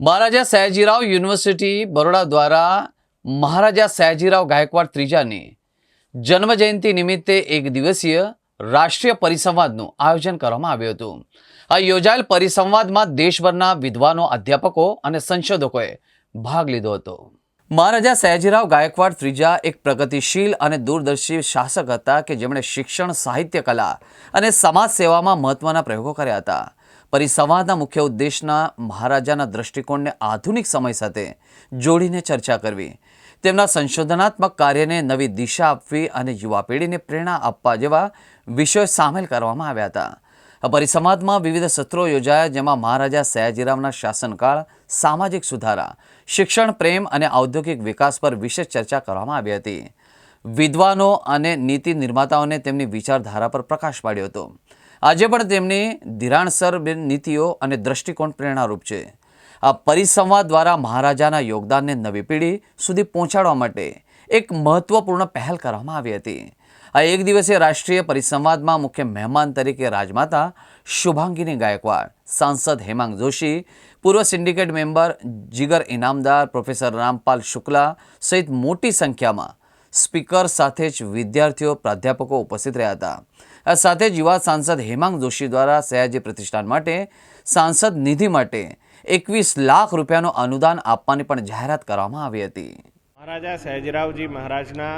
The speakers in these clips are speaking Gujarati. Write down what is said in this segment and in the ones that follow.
મહારાજા સયાજીરાવ યુનિવર્સિટી બરોડા દ્વારા મહારાજા સયાજીરાવ ગાયકવાડ ત્રીજાની જન્મજયંતિ નિમિત્તે એક દિવસીય રાષ્ટ્રીય પરિસંવાદનું આયોજન કરવામાં આવ્યું હતું. આ યોજાયેલ પરિસંવાદમાં દેશભરના વિદ્વાનો, અધ્યાપકો અને સંશોધકોએ ભાગ લીધો હતો. મહારાજા સયાજીરાવ ગાયકવાડ ત્રીજા એક પ્રગતિશીલ અને દૂરદર્શી શાસક હતા કે જેમણે શિક્ષણ, સાહિત્ય, કલા અને સમાજ સેવામાં મહત્વના પ્રયોગો કર્યા હતા. પરિસંવાદના મુખ્ય ઉદ્દેશના મહારાજાના દ્રષ્ટિકોણને આધુનિક સમય સાથે જોડીને ચર્ચા કરવી, તેમના સંશોધનાત્મક કાર્યને નવી દિશા આપવી અને યુવા પેઢીને પ્રેરણા આપવા જેવા વિષયો સામેલ કરવામાં આવ્યા હતા. આ પરિસંવાદમાં વિવિધ સત્રો યોજાયા, જેમાં મહારાજા સયાજીરાવના શાસનકાળ, સામાજિક સુધારા, શિક્ષણ, પ્રેમ અને ઔદ્યોગિક વિકાસ પર વિશેષ ચર્ચા કરવામાં આવી હતી. વિદ્વાનો અને નીતિ નિર્માતાઓને તેમની વિચારધારા પર પ્રકાશ પાડ્યો હતો. આજે પણ તેમની ધિરાણસર નીતિઓ અને દ્રષ્ટિકોણ પ્રેરણારૂપ છે. આ પરિસંવાદ દ્વારા મહારાજાના યોગદાનને નવી પેઢી સુધી પહોંચાડવા માટે એક મહત્વપૂર્ણ પહેલ કરવામાં આવી હતી. આ એક દિવસીય રાષ્ટ્રીય પરિસંવાદમાં મુખ્ય મહેમાન તરીકે રાજમાતા શુભાંગીની ગાયકવાડ, સાંસદ હેમાંગ જોશી, પૂર્વ syndicate member Jigar Inamdar professor Rampal Shukla સહિત મોટી સંખ્યામાં સ્પીકર સાથે જ વિદ્યાર્થીઓ, પ્રાધ્યાપકો ઉપસ્થિત રહ્યા હતા. સાથે જ યુવા સાંસદ હેમાંગ જોશી દ્વારા સયાજી પ્રતિષ્ઠાન માટે, સાંસદ નિધિ માટે એકવીસ લાખ રૂપિયાનું અનુદાન આપવાની પણ જાહેરાત કરવામાં આવી હતી. મહારાજા સહેજરાવજી મહારાજના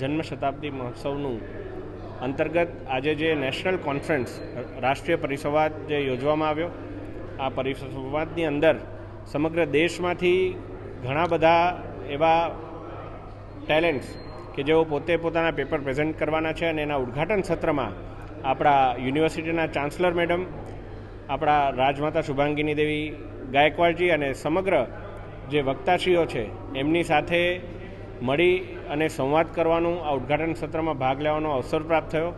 જન્મ શતાબ્દી મહોત્સવનું અંતર્ગત આજે જે નેશનલ કોન્ફરન્સ, રાષ્ટ્રીય પરિસંવાદ જે યોજવામાં આવ્યો, આ પરિસંવાદની અંદર સમગ્ર દેશમાંથી ઘણા બધા એવા ટેલેન્ટ્સ કે જેઓ પોતે પોતાના પેપર પ્રેઝન્ટ કરવાના છે અને એના ઉદ્ઘાટન સત્રમાં આપણા યુનિવર્સિટીના ચાન્સલર મેડમ, આપણા રાજમાતા શુભાંગીની દેવી ગાયકવાડજી અને સમગ્ર જે વક્તાશ્રીઓ છે, એમની સાથે મળી અને સંવાદ કરવાનું આ ઉદ્ઘાટન સત્રમાં ભાગ લેવાનો અવસર પ્રાપ્ત થયો.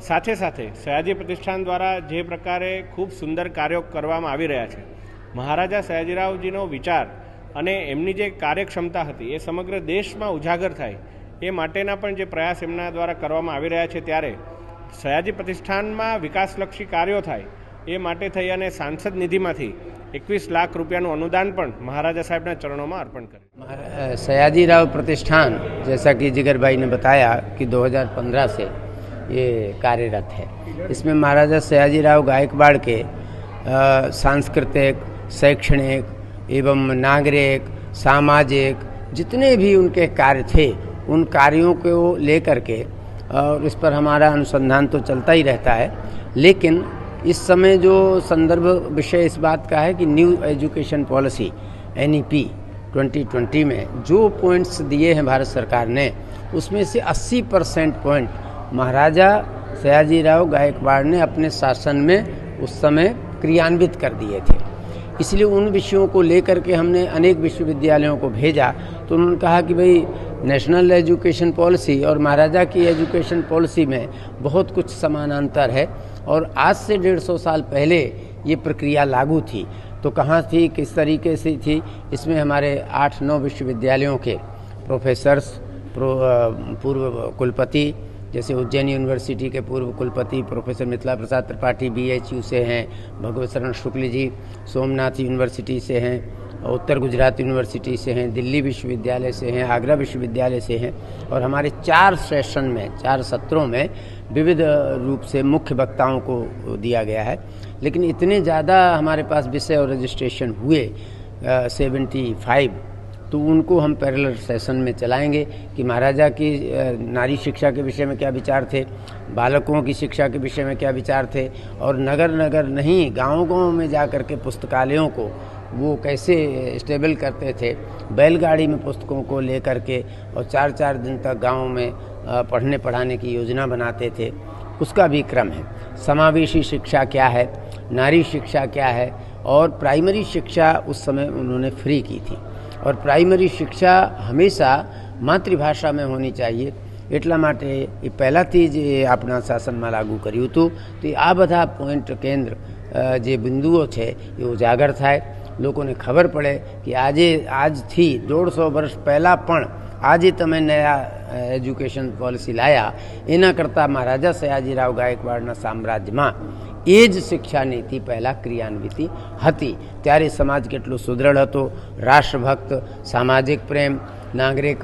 સાથે સાથે સયાજી પ્રતિષ્ઠાન દ્વારા જે પ્રકારે ખૂબ સુંદર કાર્યો કરવામાં આવી રહ્યા છે. મહારાજા સયાજીરાવજીનો વિચાર અને એમની જે કાર્યક્ષમતા હતી એ સમગ્ર દેશમાં ઉજાગર થાય એ માટેના પણ જે પ્રયાસ એમના દ્વારા કરવામાં આવી રહ્યા છે ત્યારે સયાજી પ્રતિષ્ઠાનમાં વિકાસલક્ષી કાર્યો થાય એ માટે થઈ અને સાંસદ નિધિમાંથી એકવીસ લાખ રૂપિયાનું અનુદાન પણ મહારાજા સાહેબના ચરણોમાં અર્પણ કર્યું सयाजी राव प्रतिष्ठान जैसा कि जिगर भाई ने बताया कि 2015 से ये कार्यरत है इसमें महाराजा सयाजी राव गायकवाड़ के अ, सांस्कृतिक शैक्षणिक एवं नागरिक सामाजिक जितने भी उनके कार्य थे उन कार्यों को लेकर के, और इस पर हमारा अनुसंधान तो चलता ही रहता है। लेकिन इस समय जो संदर्भ विषय इस बात का है कि न्यू एजुकेशन पॉलिसी एन 2020 में जो पॉइंट्स दिए हैं भारत सरकार ने, उसमें से 80 परसेंट पॉइंट महाराजा सयाजी राव गायकवाड़ ने अपने शासन में उस समय क्रियान्वित कर दिए थे। इसलिए उन विषयों को लेकर के हमने अनेक विश्वविद्यालयों को भेजा तो उन्होंने कहा कि भाई नेशनल एजुकेशन पॉलिसी और महाराजा की एजुकेशन पॉलिसी में बहुत कुछ समानांतर है और आज से डेढ़ सौ साल पहले ये प्रक्रिया लागू थी। तो कहाँ थी, किस तरीके से थी, इसमें हमारे आठ नौ विश्वविद्यालयों के प्रोफेसर्स, प्रो पूर्व कुलपति, जैसे उज्जैन यूनिवर्सिटी के पूर्व कुलपति प्रोफेसर मिथिला प्रसाद त्रिपाठी बीएचयू से हैं, भगवत शरण शुक्ल जी, सोमनाथ यूनिवर्सिटी से हैं उत्तर गुजरात यूनिवर्सिटी से हैं, दिल्ली विश्वविद्यालय से हैं, आगरा विश्वविद्यालय से हैं और हमारे चार सेशन में, चार सत्रों में विविध रूप से मुख्य वक्ताओं को दिया गया है। लेकिन इतने ज़्यादा हमारे पास विषय और रजिस्ट्रेशन हुए सेवेंटी फाइव तो उनको हम पैरेलल सेशन में चलाएँगे कि महाराजा की नारी शिक्षा के विषय में क्या विचार थे, बालकों की शिक्षा के विषय में क्या विचार थे और नगर नगर नहीं गाँव गाँव में जा कर के पुस्तकालयों को वो कैसे स्टेबल करते थे बैलगाड़ी में पुस्तकों को ले कर के और चार चार दिन तक गाँव में अ, पढ़ने पढ़ाने की योजना बनाते थे उसका भी क्रम है समावेशी शिक्षा क्या है नारी शिक्षा क्या है और प्राइमरी शिक्षा उस समय उन्होंने फ्री की थी और प्राइमरी शिक्षा હંમેશા માતૃભાષા में હોની चाहिए એટલા માટે એ પહેલાંથી જ એ આપણા શાસનમાં લાગુ કર્યું હતું તો આ બધા પોઈન્ટ કેન્દ્ર અ, જે બિંદુઓ છે એ ઉજાગર થાય લોકોને ખબર પડે કે આજે, આજથી દોઢસો વર્ષ પહેલાં પણ આજે તમે નયા એજ્યુકેશન પોલિસી લાયા. એના કરતાં મહારાજા સયાજીરાવ ગાયકવાડના સામ્રાજ્યમાં એ જ શિક્ષા નીતિ પહેલાં ક્રિયાન્વિતિ હતી. ત્યારે સમાજ કેટલો સુદૃઢ હતો. રાષ્ટ્રભક્ત, સામાજિક પ્રેમ, નાગરિક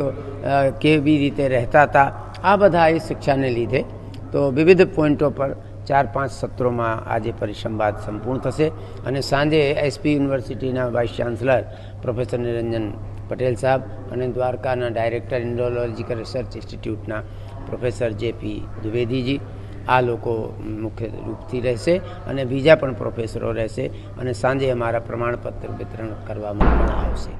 કેવી રીતે રહેતા હતા, આ બધા એ શિક્ષાને લીધે. તો વિવિધ પોઈન્ટો પર ચાર પાંચ સત્રોમાં આજે પરિસંવાદ સંપૂર્ણ થશે અને સાંજે એસપી યુનિવર્સિટીના vice chancellor professor Niranjan Patel સાહેબ અને દ્વારકાના ડાયરેક્ટર ઇન્ડોલોજીકલ રિસર્ચ ઇન્સ્ટિટ્યૂટના પ્રોફેસર જેપી દ્વિવેદીજી, આ લોકો મુખ્ય રૂપથી રહેશે અને બીજા પણ પ્રોફેસરો રહેશે અને સાંજે અમારા પ્રમાણપત્ર વિતરણ કરવામાં પણ આવશે.